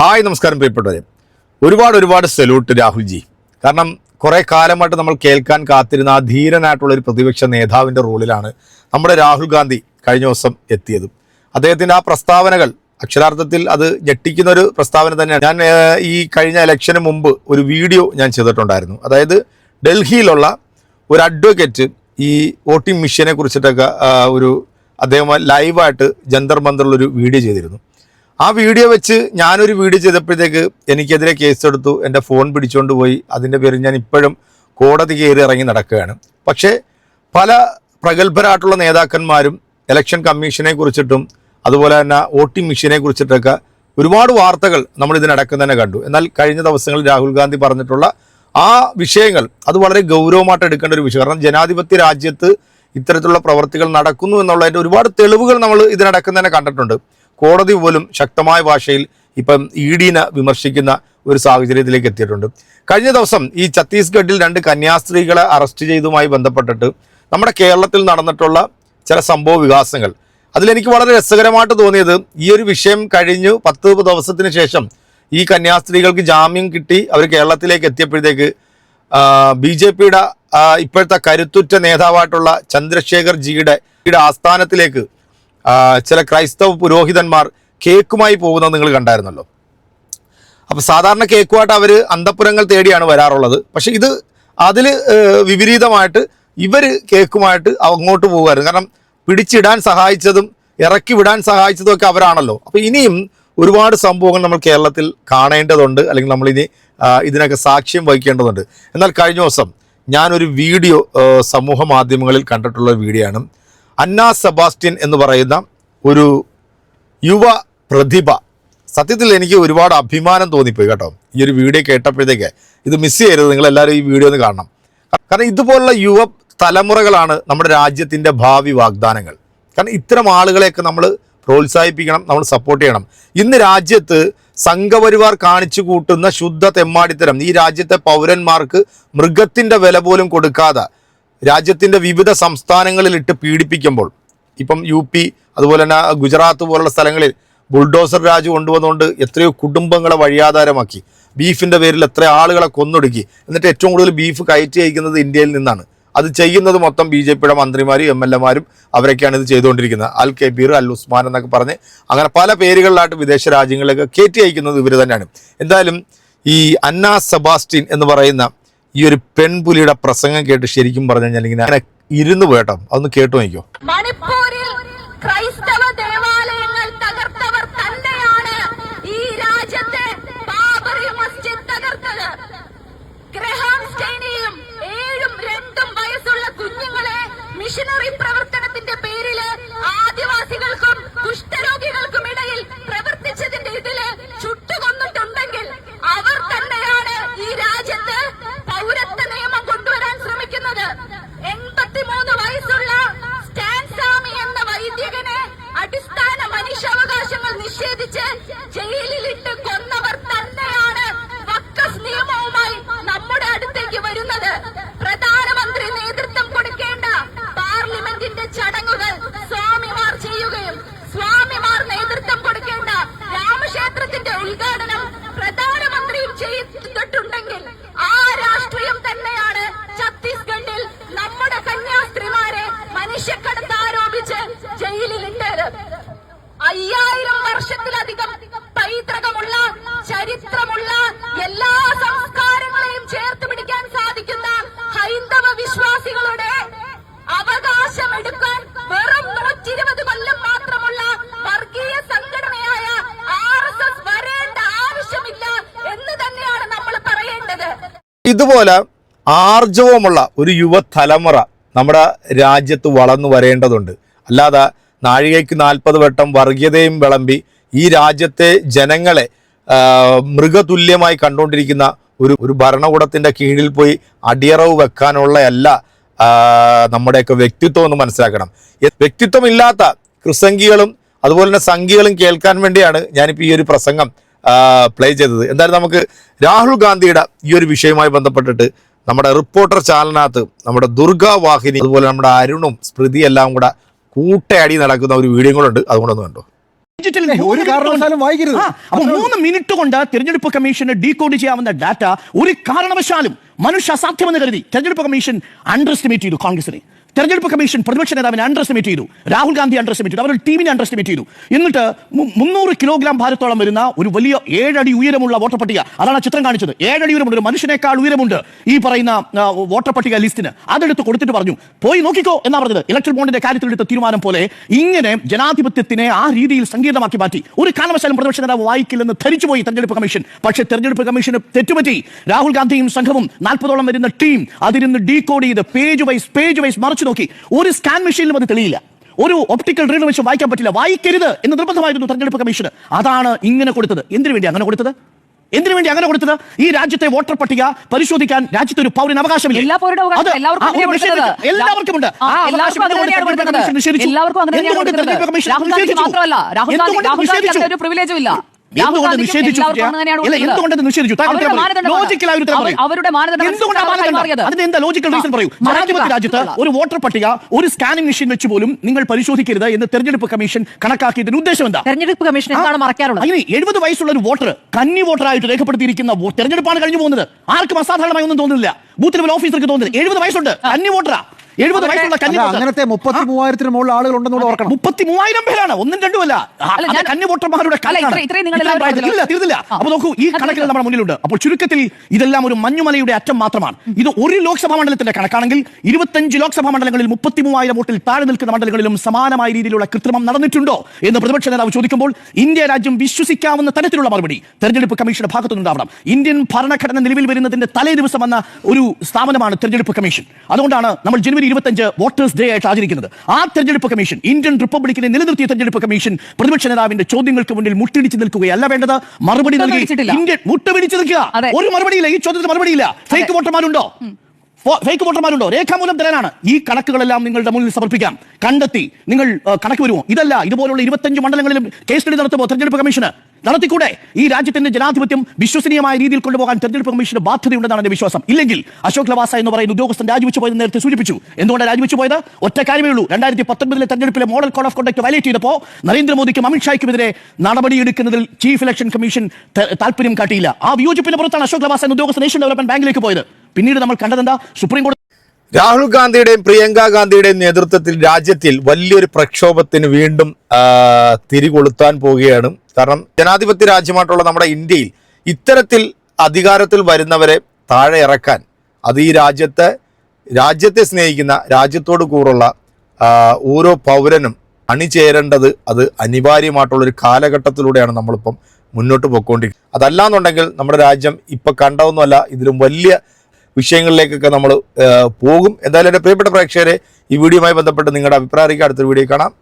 Hi നമസ്കാരം പ്രിയപ്പെട്ടവരെ. ഒരുപാട് ഒരുപാട് സല്യൂട്ട് രാഹുൽജി. കാരണം കുറേ കാലമായിട്ട് നമ്മൾ കേൾക്കാൻ കാത്തിരുന്ന ആ ധീരനായിട്ടുള്ള ഒരു പ്രതിപക്ഷ നേതാവിന്റെ റോളിലാണ് നമ്മുടെ രാഹുൽ ഗാന്ധി കഴിഞ്ഞ ദിവസം എത്തിയത്. അദ്ദേഹത്തിന്റെ ആ പ്രസ്താവനകൾ അക്ഷരാർത്ഥത്തിൽ അത് ഞെട്ടിക്കുന്ന ഒരു പ്രസ്താവന തന്നെയാണ്. ഞാൻ ഈ കഴിഞ്ഞ ഇലക്ഷന് മുമ്പ് ഒരു വീഡിയോ ഞാൻ ചെയ്തിട്ടുണ്ടായിരുന്നു. അതായത് ഡൽഹിയിലുള്ള ഒരു അഡ്വക്കേറ്റ് ഈ വോട്ടിംഗ് മെഷീനെ കുറിച്ചിട്ടൊക്കെ ഒരു അദ്ദേഹം ലൈവായിട്ട് ജന്തർ മന്ദറിലൊരു വീഡിയോ ചെയ്തിരുന്നു. ആ വീഡിയോ വെച്ച് ഞാനൊരു വീഡിയോ ചെയ്തപ്പോഴത്തേക്ക് എനിക്കെതിരെ കേസെടുത്തു. എന്റെ ഫോൺ പിടിച്ചുകൊണ്ട് പോയി. അതിന്റെ പേരിൽ ഞാൻ ഇപ്പോഴും കോടതി കയറി ഇറങ്ങി നടക്കുകയാണ്. പക്ഷേ പല പ്രഗത്ഭരായിട്ടുള്ള നേതാക്കന്മാരും ഇലക്ഷൻ കമ്മീഷനെ കുറിച്ചിട്ടും അതുപോലെ തന്നെ വോട്ടിംഗ് മെഷീനെ കുറിച്ചിട്ടൊക്കെ ഒരുപാട് വാർത്തകൾ നമ്മൾ ഇതിനടക്കം തന്നെ കണ്ടു. എന്നാൽ കഴിഞ്ഞ ദിവസങ്ങളിൽ രാഹുൽ ഗാന്ധി പറഞ്ഞിട്ടുള്ള ആ വിഷയങ്ങൾ അത് വളരെ ഗൗരവമായിട്ട് എടുക്കേണ്ട ഒരു വിഷയം. കാരണം ജനാധിപത്യ രാജ്യത്ത് ഇത്തരത്തിലുള്ള പ്രവർത്തികൾ നടക്കുന്നു എന്നുള്ളതിന്റെ ഒരുപാട് തെളിവുകൾ നമ്മൾ ഇതിനടക്കം തന്നെ കണ്ടിട്ടുണ്ട്. കോടതി പോലും ശക്തമായ ഭാഷയിൽ ഇപ്പം ഇ ഡിനെ വിമർശിക്കുന്ന ഒരു സാഹചര്യത്തിലേക്ക് എത്തിയിട്ടുണ്ട്. കഴിഞ്ഞ ദിവസം ഈ ഛത്തീസ്ഗഡിൽ രണ്ട് കന്യാസ്ത്രീകളെ അറസ്റ്റ് ചെയ്തതുമായി ബന്ധപ്പെട്ടിട്ട് നമ്മുടെ കേരളത്തിൽ നടന്നിട്ടുള്ള ചില സംഭവ വികാസങ്ങൾ. അതിലെനിക്ക് വളരെ രസകരമായിട്ട് തോന്നിയത് ഈ ഒരു വിഷയം കഴിഞ്ഞു പത്ത് ദിവസത്തിന് ശേഷം ഈ കന്യാസ്ത്രീകൾക്ക് ജാമ്യം കിട്ടി അവർ കേരളത്തിലേക്ക് എത്തിയപ്പോഴത്തേക്ക് ബി ജെ പിയുടെ ഇപ്പോഴത്തെ കരുത്തുറ്റ നേതാവായിട്ടുള്ള ചന്ദ്രശേഖർ ജിയുടെ ആസ്ഥാനത്തിലേക്ക് ചില ക്രൈസ്തവ പുരോഹിതന്മാർ കേക്കുമായി പോകുന്നത് നിങ്ങൾ കണ്ടായിരുന്നല്ലോ. അപ്പോൾ സാധാരണ കേക്കുമായിട്ട് അവർ അന്തപ്പുരങ്ങൾ തേടിയാണ് വരാറുള്ളത്. പക്ഷേ ഇത് അതിൽ വിപരീതമായിട്ട് ഇവർ കേക്കുമായിട്ട് അങ്ങോട്ട് പോകുമായിരുന്നു. കാരണം പിടിച്ചിടാൻ സഹായിച്ചതും ഇറക്കി വിടാൻ സഹായിച്ചതും ഒക്കെ അവരാണല്ലോ. അപ്പോൾ ഇനിയും ഒരുപാട് സംഭവങ്ങൾ നമ്മൾ കേരളത്തിൽ കാണേണ്ടതുണ്ട്. അല്ലെങ്കിൽ നമ്മൾ ഇനി ഇതിനൊക്കെ സാക്ഷ്യം വഹിക്കേണ്ടതുണ്ട്. എന്നാൽ കഴിഞ്ഞ ദിവസം ഞാനൊരു വീഡിയോ സമൂഹ മാധ്യമങ്ങളിൽ കണ്ടിട്ടുള്ള വീഡിയോ ആണ്. അന്ന സെബാസ്റ്റ്യൻ എന്ന് പറയുന്ന ഒരു യുവ പ്രതിഭ. സത്യത്തിൽ എനിക്ക് ഒരുപാട് അഭിമാനം തോന്നിപ്പോയി കേട്ടോ. ഈ ഒരു വീഡിയോ കേട്ടപ്പോഴത്തേക്ക്. ഇത് മിസ് ചെയ്യരുത് നിങ്ങൾ എല്ലാവരും ഈ വീഡിയോ ഒന്ന് കാണണം. കാരണം ഇതുപോലുള്ള യുവ തലമുറകളാണ് നമ്മുടെ രാജ്യത്തിന്റെ ഭാവി വാഗ്ദാനങ്ങൾ. കാരണം ഇത്തരം ആളുകളെയൊക്കെ നമ്മൾ പ്രോത്സാഹിപ്പിക്കണം നമ്മൾ സപ്പോർട്ട് ചെയ്യണം. ഇന്ന് രാജ്യത്ത് സംഘപരിവാർ കാണിച്ചു കൂട്ടുന്ന ശുദ്ധ തെമ്മാടിത്തരം ഈ രാജ്യത്തെ പൗരന്മാർക്ക് മൃഗത്തിന്റെ വില പോലും കൊടുക്കാതെ രാജ്യത്തിന്റെ വിവിധ സംസ്ഥാനങ്ങളിലിട്ട് പീഡിപ്പിക്കുമ്പോൾ ഇപ്പം യു പി അതുപോലെ തന്നെ ഗുജറാത്ത് പോലുള്ള സ്ഥലങ്ങളിൽ ബുൾഡോസർ രാജ് കൊണ്ടുവന്നുകൊണ്ട് എത്രയോ കുടുംബങ്ങളെ വഴിയാധാരമാക്കി. ബീഫിന്റെ പേരിൽ എത്ര ആളുകളെ കൊന്നൊടുക്കി. എന്നിട്ട് ഏറ്റവും കൂടുതൽ ബീഫ് കയറ്റി അയക്കുന്നത് ഇന്ത്യയിൽ നിന്നാണ്. അത് ചെയ്യുന്നത് മൊത്തം ബി ജെ പിയുടെ മന്ത്രിമാരും എം എൽ എമാരും അവരൊക്കെയാണ് ഇത് ചെയ്തുകൊണ്ടിരിക്കുന്നത്. അൽ കബീർ അൽ ഉസ്മാൻ എന്നൊക്കെ പറഞ്ഞ് അങ്ങനെ പല പേരുകളിലായിട്ട് വിദേശ രാജ്യങ്ങളിലേക്ക് കയറ്റി അയക്കുന്നത് ഇവർ തന്നെയാണ്. എന്തായാലും ഈ അന്ന സെബാസ്റ്റ്യൻ എന്ന് പറയുന്ന ഈ ഒരു പെൺപുലിയുടെ പ്രസംഗം കേട്ട് ശരിക്കും പറഞ്ഞു കഴിഞ്ഞാൽ ഇങ്ങനെ ഇരുന്ന് പോയട്ടോ അതൊന്ന് കേട്ടു നോക്കിയോ മണിപ്പൂരിൽ ദേവാലയങ്ങൾ തന്നെയാണ് ഈ രാജ്യത്തെ ബാബറി മസ്ജിദ് തകർത്തത്. ഗ്രഹാം ഏഴും രണ്ടും വയസ്സുള്ള കുഞ്ഞുങ്ങളെ മിഷനറി പ്രവർത്തനത്തിന്റെ ആദിവാസികൾക്കും കുഷ്ഠരോഗികൾക്കും ഇടയിൽ ഇതുപോലെ ആർജവമുള്ള ഒരു യുവതലമുറ നമ്മുടെ രാജ്യത്ത് വളർന്നു വരേണ്ടതുണ്ട്. അല്ലാതെ നാഴികയ്ക്ക് നാൽപ്പത് വട്ടം വർഗീയതയും വിളമ്പി ഈ രാജ്യത്തെ ജനങ്ങളെ മൃഗതുല്യമായി കണ്ടുകൊണ്ടിരിക്കുന്ന ഒരു ഒരു ഭരണകൂടത്തിന്റെ കീഴിൽ പോയി അടിയറവ് വെക്കാനുള്ളയല്ല അല്ല നമ്മുടെയൊക്കെ വ്യക്തിത്വം എന്ന് മനസ്സിലാക്കണം. വ്യക്തിത്വമില്ലാത്ത ക്രിസംഗികളും അതുപോലെ തന്നെ സംഘികളും കേൾക്കാൻ വേണ്ടിയാണ് ഞാനിപ്പോൾ ഈ ഒരു പ്രസംഗം പ്ലേ ചെയ്തത്. എന്തായാലും നമുക്ക് രാഹുൽ ഗാന്ധിയുടെ ഈ ഒരു വിഷയവുമായി ബന്ധപ്പെട്ടിട്ട് നമ്മുടെ റിപ്പോർട്ടർ ചാനലിനകത്ത് നമ്മുടെ ദുർഗാ വാഹിനി അതുപോലെ നമ്മുടെ അരുണും സ്മൃതി എല്ലാം കൂടെ കൂട്ടയടി നടക്കുന്ന ഒരു വീഡിയോ കൂടെ ഉണ്ട്. അതുകൊണ്ടൊന്ന് കണ്ടു? ഡിജിറ്റൽ ഒരു കാരണവശാലും വായിക്കരുത്. അപ്പൊ മൂന്ന് മിനിറ്റ് കൊണ്ട് തിരഞ്ഞെടുപ്പ് കമ്മീഷന് ഡീകോഡ് ചെയ്യാവുന്ന ഡാറ്റ ഒരു കാരണവശാലും മനുഷ്യ അസാധ്യമെന്ന് കരുതി. തെരഞ്ഞെടുപ്പ് കമ്മീഷൻ അണ്ടർ എസ്റ്റിമേറ്റ് ചെയ്തു കോൺഗ്രസിനെ. തെരഞ്ഞെടുപ്പ് കമ്മീഷൻ പ്രതിപക്ഷ നേതാവിനെ അണ്ടർ ചെയ്തു. രാഹുൽ ഗാന്ധി അണ്ടർ ചെയ്തു. അവരുടെ ടീമിനെ അണ്ടർ ചെയ്തു. എന്നിട്ട് മുന്നൂറ് കിലോഗ്രാം ഭാരത്തോളം വരുന്ന ഒരു വലിയ ഏഴടി ഉയരമുള്ള വോട്ടർ പട്ടിക. അതാണ് ആ ചിത്രം കാണിച്ചത്. ഏഴടി ഉയരമുണ്ട് ഒരു മനുഷ്യനേക്കാൾ ഉയരമുണ്ട് ഈ പറയുന്ന വോട്ടർ പട്ടിക ലിസ്റ്റിന് അതെടുത്ത് കൊടുത്തിട്ട് പറഞ്ഞു പോയി നോക്കിക്കോ എന്നാ പറഞ്ഞത്. ഇലക്ഷൻ ബോണ്ടിന്റെ കാര്യത്തിലെടുത്ത തീരുമാനം പോലെ ഇങ്ങനെ ജനാധിപത്യത്തിനെ ആ രീതിയിൽ സങ്കീർണമാക്കി മാറ്റി. ഒരു കാരണവശാലും പ്രതിപക്ഷ നേതാവ് വായിക്കില്ലെന്ന് ധരിച്ചുപോയി തെരഞ്ഞെടുപ്പ് കമ്മീഷൻ. പക്ഷേ തെരഞ്ഞെടുപ്പ് കമ്മീഷന് തെറ്റുപറ്റി. രാഹുൽ ഗാന്ധിയും സംഘവും നാൽപ്പതോളം വരുന്ന ടീം അതിരുന്ന് ഡീകോഡ് ചെയ്ത് പേജ് വൈസ് പേജ് വൈസ് മറിച്ചു നോക്കി. ഒരു സ്കാൻ മെഷീനിലും അത് തെളിയില്ല. ഒരു ഒപ്റ്റിക്കൽ റീഡർ വെച്ച് വായിക്കാൻ പറ്റില്ല. വായിക്കരുത് എന്ന് നിർബന്ധമായിരുന്നു തെരഞ്ഞെടുപ്പ് കമ്മീഷന്. അതാണ് ഇങ്ങനെ കൊടുത്തത്. എന്തിനു വേണ്ടി അങ്ങനെ കൊടുത്തത്? എന്തിനു വേണ്ടി അങ്ങനെ കൊടുത്തത്? ഈ രാജ്യത്തെ വോട്ടർ പട്ടിക പരിശോധിക്കാൻ രാജ്യത്തെ ഒരു പൗരന് അവകാശമില്ല. എല്ലാവർക്കും ഉണ്ട്. എല്ലാവർക്കും എന്തുകൊണ്ട് നിഷേധിച്ചു. എന്തുകൊണ്ട് നിഷേധിച്ചു. ലോജിക്കലായ ഒരു. അവരുടെ മാനദണ്ഡം എന്തുകൊണ്ടാണ് അനുസരിച്ചാണ് മാനദണ്ഡം? കൈമാറിയത്. അതിന് എന്താ ലോജിക്കൽ റീസൺ പറയൂ? ജനാധിപത്യ രാജ്യത്ത് ഒരു വോട്ടർ പട്ടിക ഒരു സ്കാനിംഗ് മെഷീൻ വെച്ച് പോലും നിങ്ങൾ പരിശോധിക്കരുത് എന്ന് തെരഞ്ഞെടുപ്പ് കമ്മീഷൻ കണക്കാക്കിയതിന് ഉദ്ദേശം എന്താ? തെരഞ്ഞെടുപ്പ് കമ്മീഷൻ എന്താണ് മറക്കാറുള്ളത് അങ്ങനെ എഴുപത് വയസ്സുള്ള ഒരു വോട്ടർ കന്നി വോട്ടറായിട്ട് രേഖപ്പെടുത്തിയിരിക്കുന്ന തെരഞ്ഞെടുപ്പാണ് കഴിഞ്ഞു പോകുന്നത്. ആർക്കും അസാധാരണമായി ഒന്നും തോന്നുന്നില്ല. ബൂത്ത് ലെവൽ ഓഫീസർക്ക് തോന്നുന്നത് എഴുപത് വയസ്സുണ്ട്. കന്നി വോട്ടറാ. എഴുപത് വയസ്സുള്ള കന്നി അങ്ങനത്തെ മുപ്പത്തി മൂവായിരത്തിന് മുകളിൽ ആളുകൾ ഉണ്ടെന്നുള്ള ഓർക്കണം. മുപ്പത്തി മൂവായിരം പേരാണ്. ഒന്നും രണ്ടുമല്ല അല്ല, കന്നി വോട്ടർമാരുടെ തീർന്നില്ല. അപ്പൊ നോക്കൂ ഈ കണക്കിൽ നമ്മുടെ മുന്നിലുണ്ട്. അപ്പോൾ ചുരുക്കത്തിൽ ഇതെല്ലാം ഒരു മഞ്ഞുമലയുടെ അറ്റം മാത്രമാണ്. ഇത് ഒരു ലോക്സഭാ മണ്ഡലത്തിന്റെ കണക്കാണെങ്കിൽ ഇരുപത്തഞ്ച് ലോക്സഭാ മണ്ഡലങ്ങളിൽ മുപ്പത്തി മൂവായിരം വോട്ടിൽ താഴെ നിൽക്കുന്ന മണ്ഡലങ്ങളിലും സമാനമായ രീതിയിലുള്ള കൃത്രിമം നടന്നിട്ടുണ്ടോ എന്ന് പ്രതിപക്ഷ നേതാവ് ചോദിക്കുമ്പോൾ ഇന്ത്യ രാജ്യം വിശ്വസിക്കാവുന്ന തരത്തിലുള്ള മറുപടി തെരഞ്ഞെടുപ്പ് കമ്മീഷന്റെ ഭാഗത്തുനിന്നുണ്ടാവണം ഇന്ത്യൻ ഭരണഘടന നിലവിൽ വരുന്നതിന്റെ തലേ ദിവസം വന്ന ഒരു സ്ഥാപനമാണ് തെരഞ്ഞെടുപ്പ് കമ്മീഷൻ. അതുകൊണ്ടാണ് നമ്മൾ ജനുവരി ഇരുപത്തഞ്ച് വോട്ടേഴ്സ് ഡേ ആയിട്ട് ആചരിക്കുന്നത്. ആ തെരഞ്ഞെടുപ്പ് കമ്മീഷൻ ഇന്ത്യൻ റിപ്പബ്ലിക്കിനെ നിലനിർത്തിയ തെരഞ്ഞെടുപ്പ് കമ്മീഷൻ പ്രതിപക്ഷ നേതാവിന്റെ ചോദ്യങ്ങൾക്ക് മുന്നിൽ മുട്ടിടിച്ച് നിൽക്കുകയല്ല വേണ്ടത്. മറുപടി നൽകി ഇന്ത്യൻ മുട്ടുപിടിച്ച് നിൽക്കുക. ഒരു മറുപടിയില്ല ഈ ചോദ്യത്തിന് മറുപടിയില്ല. ഫേക്ക് വോട്ടർമാരുണ്ടോ? ഫേക്ക് വോട്ടർമാരുണ്ടോ? രേഖാമൂലം തരാനാണ്. ഈ കണക്കുകളെല്ലാം നിങ്ങളുടെ മുന്നിൽ സമർപ്പിക്കാം. കണ്ടെത്തി. നിങ്ങൾ കണക്ക് വരുമോ? ഇതല്ല ഇതുപോലുള്ള ഇരുപത്തഞ്ച് മണ്ഡലങ്ങളിലും കേസ് സ്റ്റഡി നടത്തുമോ തെരഞ്ഞെടുപ്പ് കമ്മീഷന് നടത്തിക്കൂടെ? ഈ രാജ്യത്തിന്റെ ജനാധിപത്യം വിശ്വസനീയമായ രീതിയിൽ കൊണ്ടുപോകാൻ തെരഞ്ഞെടുപ്പ് കമ്മീഷന് ബാധ്യതയുണ്ടെന്നാണ് എന്റെ വിശ്വാസം. ഇല്ലെങ്കിൽ അശോക് ലവാസ എന്ന് പറയുന്ന ഉദ്യോഗസ്ഥൻ രാജിവെച്ചു പോയത് നേരത്തെ സൂചിപ്പിച്ചു. എന്തുകൊണ്ടാണ് രാജിവെച്ചു പോയത്? ഒറ്റ കാര്യമേ ഉള്ളൂ. രണ്ടായിരത്തി പത്തൊൻപതിലെ തെരഞ്ഞെടുപ്പിലെ model code of conduct violate ചെയ്തപ്പോൾ നരേന്ദ്രമോദിക്കും അമിത്ഷായ്ക്കുമെതിരെ നടപടിയെടുക്കുന്നതിൽ ചീഫ് ഇലക്ഷൻ കമ്മീഷൻ താല്പര്യം കാട്ടിയില്ല. ആ വിയോജിപ്പിന് പുറത്താണ് അശോക് ലവാസ എന്ന ഉദ്യോഗസ്ഥൻ നേഷൻ ഡെവലപ്മെന്റ് ബാങ്കിലേക്ക് പോയത്. പിന്നീട് നമ്മൾ കണ്ടതെന്താ? സുപ്രീം കോടതി രാഹുൽ ഗാന്ധിയുടെയും പ്രിയങ്ക ഗാന്ധിയുടെയും നേതൃത്വത്തിൽ രാജ്യത്തിൽ വലിയൊരു പ്രക്ഷോഭത്തിന് വീണ്ടും തിരികൊളുത്താൻ പോവുകയാണ് കാരണം ജനാധിപത്യ രാജ്യമായിട്ടുള്ള നമ്മുടെ ഇന്ത്യയിൽ ഇത്തരത്തിൽ അധികാരത്തിൽ വരുന്നവരെ താഴെ ഇറക്കാൻ അത് ഈ രാജ്യത്തെ രാജ്യത്തെ സ്നേഹിക്കുന്ന രാജ്യത്തോട് കൂറുള്ള ഓരോ പൗരനും അണിചേരേണ്ടത് അത് അനിവാര്യമായിട്ടുള്ളൊരു കാലഘട്ടത്തിലൂടെയാണ് നമ്മളിപ്പം മുന്നോട്ട് പോയിക്കൊണ്ടിരിക്കുന്നത് അതല്ലാന്നുണ്ടെങ്കിൽ നമ്മുടെ രാജ്യം ഇപ്പം കണ്ടതൊന്നുമല്ല ഇതിലും വലിയ വിഷയങ്ങളിലേക്കൊക്കെ നമ്മൾ പോകും. എന്തായാലും എന്റെ പ്രിയപ്പെട്ട പ്രേക്ഷകരെ ഈ വീഡിയോയുമായി ബന്ധപ്പെട്ട് നിങ്ങളുടെ അഭിപ്രായം അടുത്തൊരു വീഡിയോ കാണാം.